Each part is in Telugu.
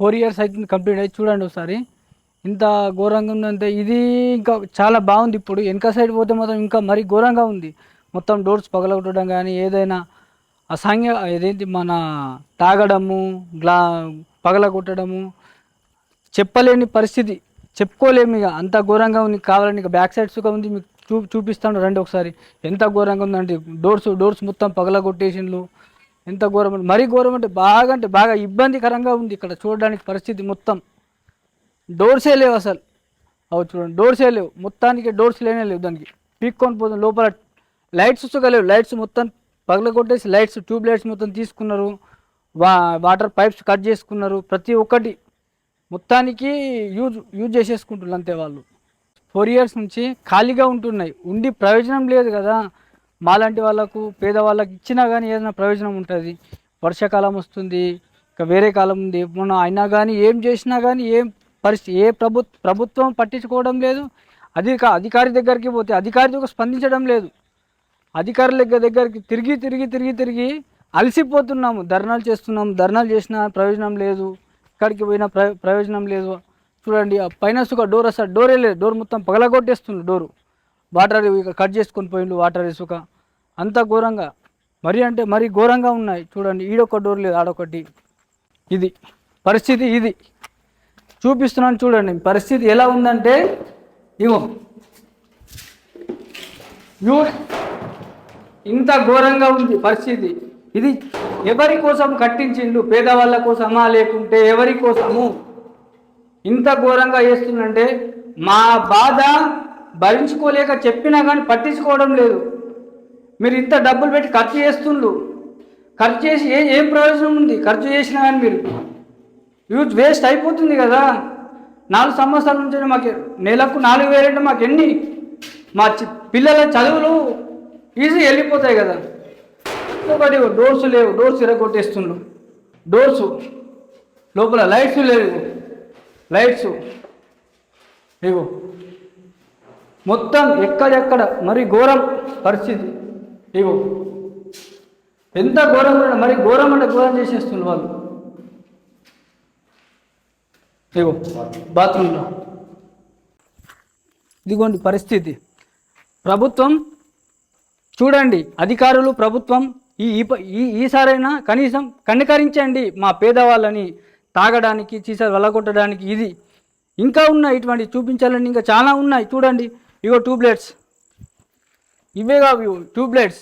ఫోర్ ఇయర్స్ అవుతుంది కంప్లీట్ అయ్యి చూడండి ఒకసారి. ఇంత ఘోరంగా ఉందంటే ఇది ఇంకా చాలా బాగుంది ఇప్పుడు. వెనక సైడ్ పోతే మాత్రం ఇంకా మరీ ఘోరంగా ఉంది. మొత్తం డోర్స్ పగలగొట్టడం కానీ ఏదైనా అసాంఘ్య ఏదేంటి మన తాగడము గ్లా పగలగొట్టడము చెప్పలేని పరిస్థితి. చెప్పుకోలేము ఇక. అంత ఘోరంగా ఉంది. కావాలని ఇక బ్యాక్ సైడ్ ఉంది. మీకు చూ చూపిస్తాను రండి ఒకసారి. ఎంత ఘోరంగా ఉందంటే డోర్స్ డోర్స్ మొత్తం పగలగొట్టేసిండ్లు ఎంత ఘోరం అంటే మరీ ఘోరం అంటే బాగా అంటే బాగా ఇబ్బందికరంగా ఉంది ఇక్కడ చూడడానికి పరిస్థితి మొత్తం. డోర్సే లేవు అసలు. అవు చూడండి డోర్సే లేవు. మొత్తానికి డోర్స్ లేనే లేవు దానికి. పీక్కొని పోతుంది లోపల లైట్స్ సుగా లైట్స్ మొత్తం పగలగొట్టేసి లైట్స్ ట్యూబ్ లైట్స్ మొత్తం తీసుకున్నారు. వా వాటర్ పైప్స్ కట్ చేసుకున్నారు. ప్రతి ఒక్కటి మొత్తానికి యూజ్ యూజ్ చేసేసుకుంటున్నారు అంతే వాళ్ళు. ఫోర్ ఇయర్స్ నుంచి ఖాళీగా ఉంటున్నాయి. ఉండి ప్రయోజనం లేదు కదా. మాలాంటి వాళ్ళకు పేదవాళ్ళకి ఇచ్చినా కానీ ఏదైనా ప్రయోజనం ఉంటుంది. వర్షాకాలం వస్తుంది ఇంకా వేరే కాలం ఉంది. మొన్న అయినా కానీ ఏం చేసినా కానీ ఏం పరిస్థితి ఏ ప్రభు ప్రభుత్వం పట్టించుకోవడం లేదు. అధిక అధికారి దగ్గరికి పోతే అధికారి దగ్గర స్పందించడం లేదు. అధికారుల దగ్గర దగ్గరికి తిరిగి తిరిగి తిరిగి తిరిగి అలసిపోతున్నాము. ధర్నాలు చేస్తున్నాము. ధర్నాలు చేసినా ప్రయోజనం లేదు. ఇక్కడికి పోయినా ప్ర ప్రయోజనం లేదు. చూడండి పైన సుఖ డోర్ అసలు డోరే లేదు. డోర్ మొత్తం పగలగొట్టేస్తుంది డోరు. వాటర్ కట్ చేసుకొని పోయిండు వాటర్ ఇసుక. అంత ఘోరంగా. మరి అంటే మరీ ఘోరంగా ఉన్నాయి. చూడండి ఈడొక డోర్ లేదు ఆడొకటి ఇది. పరిస్థితి ఇది. చూపిస్తున్నాను చూడండి పరిస్థితి ఎలా ఉందంటే ఇగో. ఇంత ఘోరంగా ఉంది పరిస్థితి. ఇది ఎవరి కోసం కట్టించిండు పేదవాళ్ళ కోసమా లేకుంటే ఎవరి కోసము? ఇంత ఘోరంగా చేస్తుందంటే మా బాధ భరించుకోలేక చెప్పినా కానీ పట్టించుకోవడం లేదు. మీరు ఇంత డబ్బులు పెట్టి ఖర్చు చేస్తుండ్రు. ఖర్చు చేసి ఏ ఏం ప్రయోజనం ఉంది? ఖర్చు చేసినా కానీ మీరు. యూజ్ వేస్ట్ అయిపోతుంది కదా. నాలుగు సంవత్సరాల నుంచి మాకు నెలకు నాలుగు వేలు అంటే మాకు ఎన్ని? మా చి- పిల్లల చదువులు ఈజీ వెళ్ళిపోతాయి కదా. ఒకటి డోర్స్ లేవు. డోర్స్ ఇరగొట్టేస్తుండ్రు. డోర్సు. లోపల లైట్స్ లేవు. లైట్స్. ఇగో. మొత్తం ఎక్కడెక్కడ మరి ఘోరం పరిస్థితి. ఇగో ఎంత ఘోరం మరి ఘోరం అంటే ఘోరం చేసేస్తున్నారు వాళ్ళు. ఇగో బాత్రూంలో. ఇదిగోండి పరిస్థితి. ప్రభుత్వం చూడండి అధికారులు ప్రభుత్వం ఈ ఈ ప- ఈ ఈసారైనా కనీసం కనికరించండి మా పేదవాళ్ళని తాగడానికి చీస వెళ్ళగొట్టడానికి ఇది. ఇంకా ఉన్నాయి ఇటువంటి చూపించాలని ఇంకా చాలా ఉన్నాయి. చూడండి ఇగో ట్యూబ్లెట్స్ ఇవే కావు ఇవి. ట్యూబ్లెట్స్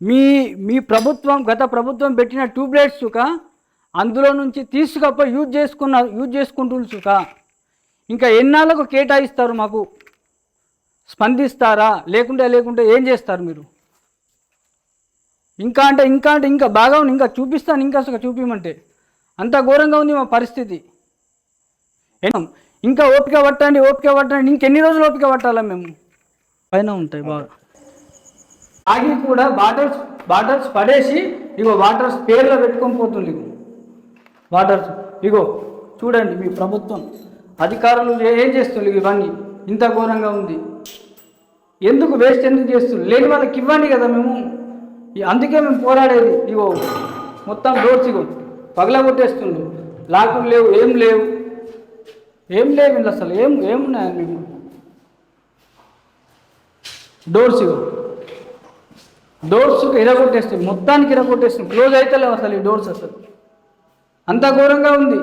మీ మీ ప్రభుత్వం గత ప్రభుత్వం పెట్టిన ట్యూబ్లెట్స్ చుక అందులో నుంచి తీసుకపోయి యూజ్ చేసుకున్న యూజ్ చేసుకుంటుంది చుక ఇంకా ఎన్నాళ్ళకు కేటాయిస్తారు మాకు? స్పందిస్తారా? లేకుంటే లేకుంటే ఏం చేస్తారు మీరు? ఇంకా అంటే ఇంకా అంటే ఇంకా బాగా ఉంది. ఇంకా చూపిస్తాను. ఇంకా చూపించమంటే అంత ఘోరంగా ఉంది మా పరిస్థితి. ఇంకా ఓపిక పట్టండి ఓపిక పట్టండి. ఇంకెన్ని రోజులు ఓపిక పట్టాలా మేము? పైన ఉంటాయి బాగా. ఆగి కూడా బాటల్స్ బాటల్స్ పడేసి ఇగో వాటర్స్ పేర్లో పెట్టుకొని పోతుంది ఇగో. వాటర్స్ ఇగో చూడండి మీ ప్రభుత్వం. అధికారులు ఏ- చేస్తుంది ఇవన్నీ? ఇంత ఘోరంగా ఉంది. ఎందుకు వేస్ట్ ఎందుకు చేస్తుంది లేని వాళ్ళకి ఇవ్వండి కదా మేము. అందుకే మేము పోరాడేది. ఇగో మొత్తం డోర్స్ ఇగో పగల కొట్టేస్తుండ్రు లాకులు లేవు ఏం లేవు. ఏం లేవు ఇందులో అసలు. ఏం ఏమున్నాయి మీకు డోర్స్ ఇగో డోర్స్ ఇరగొట్టేస్తాయి. మొత్తానికి ఇరగొట్టేస్తుంది క్లోజ్ అయితే లేవు అసలు ఈ డోర్స్ అసలు. అంత ఘోరంగా ఉంది.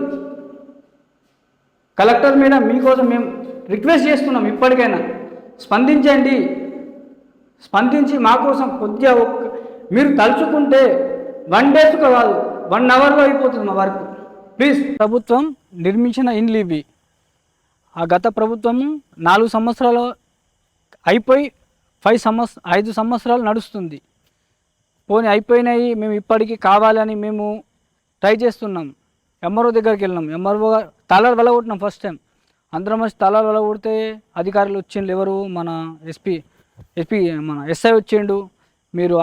కలెక్టర్ మేడం మీకోసం మేము రిక్వెస్ట్ చేస్తున్నాం ఇప్పటికైనా. స్పందించండి. స్పందించి మా కోసం కొద్దిగా ఒక్క మీరు తలుచుకుంటే వన్ డేస్గా కాదు వన్ అవర్లో అయిపోతుంది మా వర్క్ ప్లీజ్ ప్రభుత్వం నిర్మించిన ఇండ్లు ఇవి. ఆ గత ప్రభుత్వం నాలుగు సంవత్సరాలు అయిపోయి ఫైవ్ సంవత్స ఐదు సంవత్సరాలు నడుస్తుంది. పోనీ అయిపోయినాయి మేము ఇప్పటికీ కావాలని మేము ట్రై చేస్తున్నాం. ఎంఆర్ఓ దగ్గరికి వెళ్ళినాం. ఎంఆర్ఓ తలలు వెళ్ళగొట్టినాం ఫస్ట్ టైం. అందరం వచ్చి తలలు వెళ్ళగొడితే అధికారులు వచ్చిండు ఎవరు? మన ఎస్పీ ఎస్పీ మన ఎస్ఐ వచ్చిండు. మీరు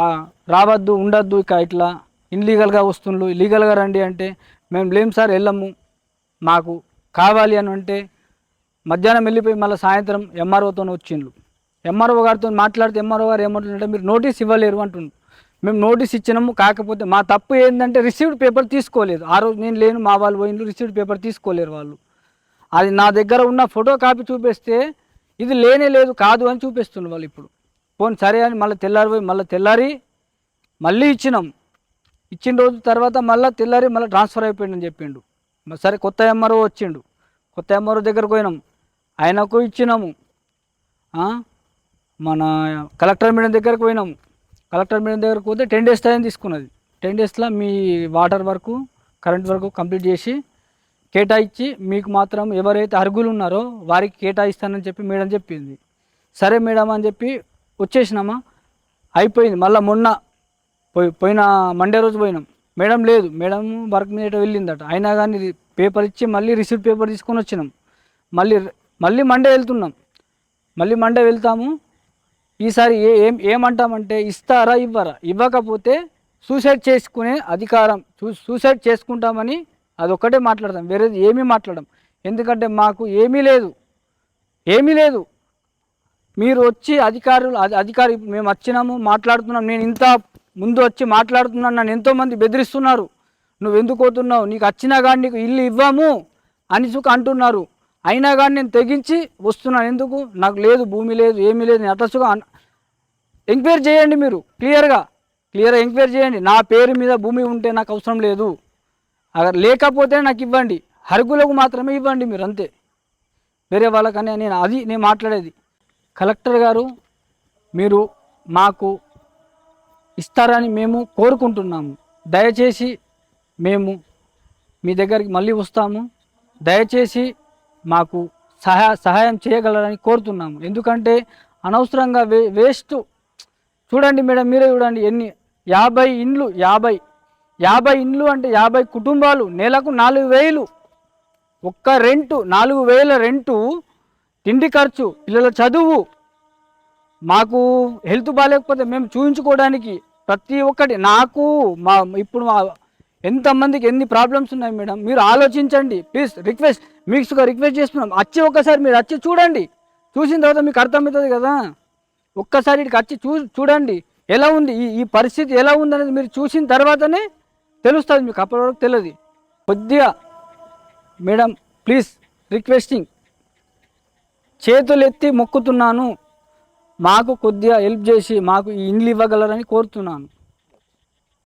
రావద్దు ఉండద్దు ఇక ఇట్లా ఇన్లీగల్గా వస్తుండ్రు. లీగల్గా రండి అంటే మేము లేం సార్ వెళ్ళము. మాకు కావాలి అని అంటే మధ్యాహ్నం వెళ్ళిపోయి మళ్ళీ సాయంత్రం ఎంఆర్ఓతో వచ్చిండ్రు. ఎంఆర్ఓ గారితో మాట్లాడితే ఎంఆర్ఓ గారు ఏమంటుందంటే మీరు నోటీస్ ఇవ్వలేరు అంటుండ్రు. మేము నోటీస్ ఇచ్చినాము కాకపోతే మా తప్పు ఏంటంటే రిసీవ్డ్ పేపర్ తీసుకోలేదు. ఆ రోజు నేను లేను మా వాళ్ళు పోయిండ్రు రిసీవ్డ్ పేపర్ తీసుకోలేరు వాళ్ళు. అది నా దగ్గర ఉన్న ఫోటో కాపీ చూపిస్తే ఇది లేనే లేదు కాదు అని చూపిస్తున్నారు వాళ్ళు ఇప్పుడు. పోనీ సరే అని మళ్ళీ తెల్లారి పోయి మళ్ళీ తెల్లారి మళ్ళీ ఇచ్చినాం. ఇచ్చిన రోజు తర్వాత మళ్ళీ తెల్లారి మళ్ళీ ట్రాన్స్ఫర్ అయిపోయిందని చెప్పిండు సరే కొత్త ఎంఆర్ఓ వచ్చిండు. కొత్త ఎంఆర్ఓ దగ్గరకు పోయినాం. ఆయనకు ఇచ్చినాము. మన కలెక్టర్ మేడం దగ్గరకు పోయినాము. కలెక్టర్ మీడియం దగ్గరకు పోతే టెన్ డేస్ టైం తీసుకున్నది. టెన్ డేస్లో మీ వాటర్ వరకు కరెంట్ వరకు కంప్లీట్ చేసి కేటాయించి మీకు మాత్రం ఎవరైతే అర్హులు ఉన్నారో వారికి కేటాయిస్తానని చెప్పి మేడం చెప్పింది. సరే మేడం అని చెప్పి వచ్చేసినామా? అయిపోయింది. మళ్ళీ మొన్న పోయి పోయిన మండే రోజు పోయినాం. మేడం లేదు. మేడం వర్క్ మీద వెళ్ళిందట. అయినా కానీ పేపర్ ఇచ్చి మళ్ళీ రిసీప్ట్ పేపర్ తీసుకొని వచ్చినాం. మళ్ళీ మళ్ళీ మండే వెళ్తున్నాం. మళ్ళీ మండే వెళ్తాము. ఈసారి ఏ ఏం ఏమంటామంటే ఇస్తారా ఇవ్వరా? ఇవ్వకపోతే సూసైడ్ చేసుకునే అధికారం సూసైడ్ చేసుకుంటామని అదొక్కటే మాట్లాడతాం. వేరేది ఏమీ మాట్లాడడం. ఎందుకంటే మాకు ఏమీ లేదు. ఏమీ లేదు. మీరు వచ్చి అధికారులు అధికారి మేము వచ్చినాము మాట్లాడుతున్నాం. నేను ఇంత ముందు వచ్చి మాట్లాడుతున్నాను. నన్ను ఎంతోమంది బెదిరిస్తున్నారు. నువ్వు ఎందుకు పోతున్నావు? నీకు వచ్చినా కానీ నీకు ఇల్లు ఇవ్వము అని సుఖ అంటున్నారు. అయినా కానీ నేను తెగించి వస్తున్నాను. ఎందుకు? నాకు లేదు భూమి లేదు ఏమీ లేదు. నేను అటసుగా ఎంక్వైరీ చేయండి మీరు క్లియర్గా క్లియర్గా ఎంక్వైరీ చేయండి. నా పేరు మీద భూమి ఉంటే నాకు అవసరం లేదు. లేకపోతే నాకు ఇవ్వండి. హరుగులకు మాత్రమే ఇవ్వండి మీరు అంతే. వేరే వాళ్ళకనే నేను అది నేను మాట్లాడేది. కలెక్టర్ గారు మీరు మాకు ఇస్తారని మేము కోరుకుంటున్నాము. దయచేసి మేము మీ దగ్గరికి మళ్ళీ వస్తాము. దయచేసి మాకు సహాయ సహాయం చేయగలరని కోరుతున్నాము. ఎందుకంటే అనవసరంగా వే వేస్ట్. చూడండి మేడం మీరే చూడండి ఎన్ని యాభై ఇండ్లు యాభై యాభై ఇండ్లు అంటే యాభై కుటుంబాలు నెలకు నాలుగు వేలు. ఒక్క రెంటు నాలుగు వేల రెంటు తిండి ఖర్చు పిల్లల చదువు. మాకు హెల్త్ బాగాలేకపోతే మేము చూపించుకోవడానికి ప్రతి ఒక్కటి నాకు మా ఇప్పుడు మా ఎంతమందికి ఎన్ని ప్రాబ్లమ్స్ ఉన్నాయి మేడం? మీరు ఆలోచించండి. ప్లీజ్ రిక్వెస్ట్ మీకు రిక్వెస్ట్ చేస్తున్నాం. వచ్చి ఒక్కసారి మీరు వచ్చి చూడండి. చూసిన తర్వాత మీకు అర్థమవుతుంది కదా? ఒక్కసారి ఇక్కడికి వచ్చి చూ చూడండి. ఎలా ఉంది? ఈ ఈ పరిస్థితి ఎలా ఉంది అనేది మీరు చూసిన తర్వాతనే తెలుస్తుంది. మీకు అప్పటి వరకు తెలియదు. కొద్దిగా మేడం ప్లీజ్ రిక్వెస్టింగ్ చేతులెత్తి మొక్కుతున్నాను. మాకు కొద్దిగా హెల్ప్ చేసి మాకు ఈ ఇండ్లు ఇవ్వగలరని కోరుతున్నాను.